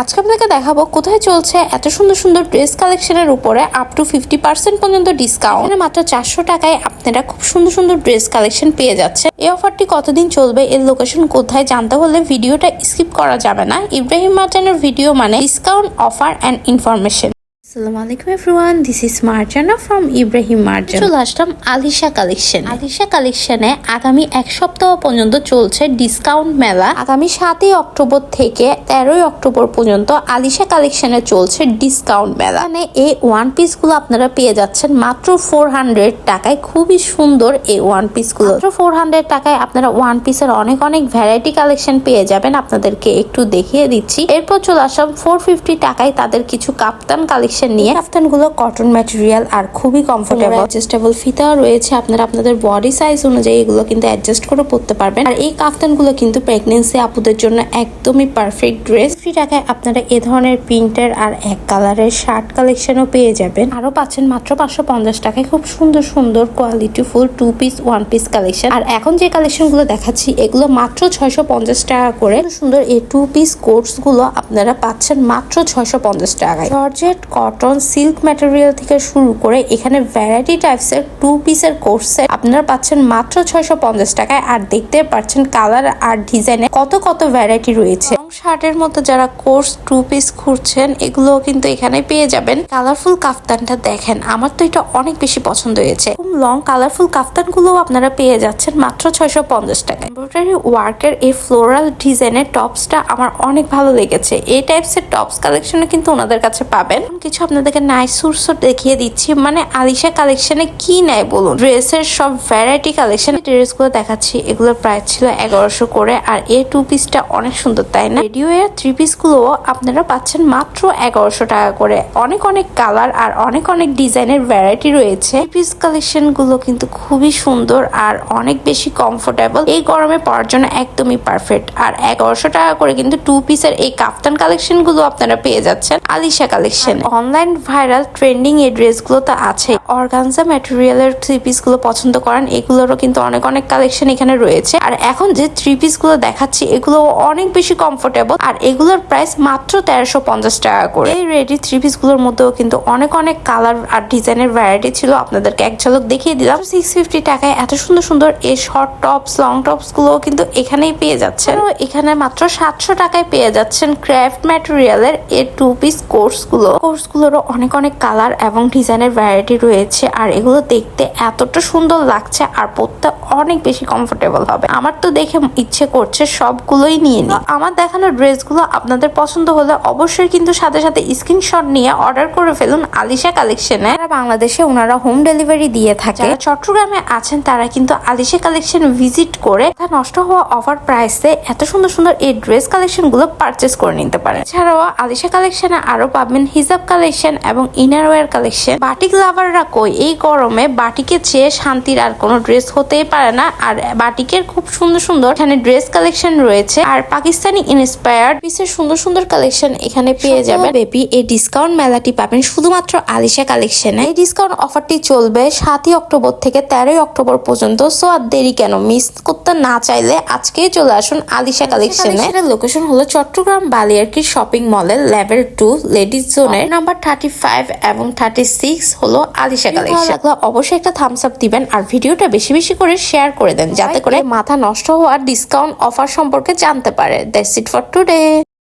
আজকে আপনাকে দেখাবো কোথায় চলছে এত সুন্দর সুন্দর ড্রেস কালেকশনের উপরে আপ টু ফিফটি পার্সেন্ট পর্যন্ত ডিসকাউন্ট মাত্র চারশো টাকায় আপনারা খুব সুন্দর সুন্দর ড্রেস কালেকশন পেয়ে যাচ্ছে। এই অফারটি কতদিন চলবে, এর লোকেশন কোথায় জানতে হলে ভিডিওটা স্কিপ করা যাবে না। ইব্রাহিম মার্জানের ভিডিও মানে ডিসকাউন্ট অফার অ্যান্ড ইনফরমেশন আসসালামু আলাইকুম everyone this is Marjana from Ibrahim Marjan চলে আসলাম আলিশা কালেকশন আলিশা কালেকশনে আগামী এক সপ্তাহ পর্যন্ত চলছে ডিসকাউন্ট মেলা। আগামী সাতই অক্টোবর থেকে তেরোই অক্টোবর পর্যন্ত আলিশা কালেকশনে চলছে ডিসকাউন্ট মেলা। মানে এই ওয়ান পিসগুলো আপনারা পেয়ে যাচ্ছেন মাত্র ফোর হান্ড্রেড টাকায়। খুবই সুন্দর এই ওয়ান পিসগুলো। মাত্র ফোর হান্ড্রেড টাকায় আপনারা ওয়ান পিসের অনেক অনেক ভ্যারাইটি কালেকশন পেয়ে যাবেন। আপনাদেরকে একটু দেখিয়ে দিচ্ছি। এরপর চলে আসলাম ফোর ফিফটি টাকায় তাদের কিছু কাপ্তান কালেকশন নিয়ে কাপ্তানগুলো কটন ম্যাটেরিয়াল আর খুবই কমফোর্টেবল অ্যাডজাস্টেবল ফিতাও রয়েছে। আপনারা আপনাদের বডি সাইজ অনুযায়ী এগুলো কিন্তু অ্যাডজাস্ট করে পড়তে পারবেন। আর এই কাফতানগুলো কিন্তু প্রেগনেন্সি আপুদের জন্য একদমই পারফেক্ট ড্রেস ফ্রি টাকায় আপনারা এ ধরনের প্রিন্টের আর এক কালারের শার্ট কালেকশনও পেয়ে যাবেন। আরও পাচ্ছেন মাত্র পাঁচশো পঞ্চাশ টাকায় খুব সুন্দর সুন্দর quality full two piece one piece collection আর এখন যে কালেকশনগুলো দেখাচ্ছি এগুলো মাত্র ছয়শো পঞ্চাশ টাকা করে। সুন্দর এই টু পিস কোর্সগুলো আপনারা পাচ্ছেন মাত্র ছয়শো পঞ্চাশ টাকায়। জর্জেট কটন সিল্ক ম্যাটেরিয়াল থেকে শুরু করে এখানে ভ্যারাইটি টাইপস এর টু পিসের কোর্স আপনারা পাচ্ছেন মাত্র ছয়শো পঞ্চাশ টাকায়। আর দেখতে পাচ্ছেন কালার আর ডিজাইনে কত কত ভ্যারাইটি রয়েছে। শার্টের মতো যারা কোর্স টু পিস খুঁজছেন এগুলো কিন্তু এখানে পেয়ে যাবেন। কালারফুল কাফতানটা দেখেন, আমার তো এটা অনেক বেশি পছন্দ হয়েছে। লং কালারফুল কাফতানগুলো আপনারা পেয়ে যাচ্ছেন মাত্র ছয়শো পঞ্চাশ টাকা এমব্রয়ডারি ওয়ার্কের এই ফ্লোরাল ডিজাইনের টপসটা আমার অনেক ভালো লেগেছে। এই টাইপস এর টপস কালেকশনে কিন্তু ওনাদের কাছে পাবেন। কিছু আপনাদেরকে নাইস সুটস দেখিয়ে দিচ্ছি মানে আলিশা কালেকশনে কি নেয় বলুন? ড্রেসের সব ভ্যারাইটি কালেকশন ড্রেসগুলো দেখাচ্ছি, এগুলোর প্রাইস ছিল এগারোশো করে, আর এই টু পিসটা অনেক সুন্দর, তাই না? রেডিও এর থ্রি পিসগুলো আপনারা পাচ্ছেন মাত্র এগারোশো টাকা করে। অনেক অনেক কালার আর অনেক অনেক ডিজাইনের ভ্যারাইটি রয়েছে। পিস কালেকশনগুলো কিন্তু খুবই সুন্দর আর অনেক বেশি কমফোর্টেবল এই গরমে পড়ার জন্য একদমই পারফেক্ট আর এগারোশো টাকা করে কিন্তু টু পিসের এই কাফতান কালেকশনগুলো আপনারা পেয়ে যাচ্ছেন Alisha collection. Online viral trending এই ড্রেসগুলো তো আছে। অর্গানজা ম্যাটেরিয়ালের থ্রি পিসগুলো পছন্দ করেন, এগুলোরও কিন্তু অনেক অনেক কালেকশন এখানে রয়েছে। আর এখন যে থ্রি পিসগুলো দেখাচ্ছি এগুলো অনেক বেশি কমফোর্টেবল আর এগুলোর প্রাইস মাত্র তেরোশো পঞ্চাশ টাকা করে। এই রেডি থ্রি পিসগুলোর মধ্যেও কিন্তু অনেক অনেক কালার আর ডিজাইনের ভ্যারাইটি ছিল। আপনাদেরকে এক ঝলক দেখিয়ে দিলাম। সিক্স ফিফটি টাকায় এত সুন্দর সুন্দর এই শর্ট টপস লং টপসগুলো কিন্তু এখানেই পেয়ে যাচ্ছেন। এখানে মাত্র সাতশো টাকায় পেয়ে যাচ্ছেন ক্রাফট ম্যাটেরিয়ালের এই টু পিস কোর্সগুলো। কোর্স গুলোরও অনেক অনেক কালার এবং ডিজাইনের ভ্যারাইটি রয়েছে। আর এগুলো দেখতে এতটা সুন্দর লাগছে আর পরতে অনেক বেশি কমফোর্টেবল হবে। আমার তো দেখে ইচ্ছে করছে সবগুলোই নিয়ে নিই। আমার দেখানো ড্রেসগুলো আপনাদের পছন্দ হলে অবশ্যই কিন্তু সাথে সাথে স্ক্রিনশট নিয়ে অর্ডার করে ফেলুন আলিশা কালেকশনে। আর বাংলাদেশে ওনারা হোম ডেলিভারি দিয়ে থাকে যারা চট্টগ্রামে আছেন তারা কিন্তু আলিশা কালেকশন ভিজিট করে তা নষ্ট হওয়া অফার প্রাইসে এত সুন্দর সুন্দর এই ড্রেস কালেকশনগুলো পারচেস করে নিতে পারেন। এছাড়াও আলিশা কালেকশনে আরও পাবেন হিজাব কালেকশন এবং ইনারওয়্যার কালেকশন। বাটিক লাভাররা কই এই গরমে বাটিকে চেয়ে শান্তির আর কোনো ড্রেস হতেই পারে না। আর বাটিকের খুব সুন্দর সুন্দর এখানে ড্রেস কালেকশন রয়েছে। আর পাকিস্তানি ইন্সপায়ার্ড পিসের সুন্দর সুন্দর কালেকশন এখানে পেয়ে যাবেন। বেবি এই ডিসকাউন্ট মেলাটি পাবেন শুধুমাত্র আলিশা কালেকশনে এই ডিসকাউন্ট অফারটি চলবে সাতই অক্টোবর থেকে তেরোই অক্টোবর পর্যন্ত সো আর দেরি কেন মিস করতে না চাইলে আজকেই চলে আসুন আলিশা কালেকশনে। লোকেশন হলো চট্টগ্রাম বালিয়ারকি শপিং মলের লেভেল টু লেডিস জোনের নাম্বার থার্টি ফাইভ এবং থার্টি সিক্স হলো আলিশা কালেকশন। অবশ্যই একটা থামস আপ দিবেন আর ভিডিওটা বেশি বেশি করে শেয়ার করে দেন যাতে করে মাথা নষ্ট হওয়ার ডিসকাউন্ট অফার সম্পর্কে জানতে পারে। That's it for today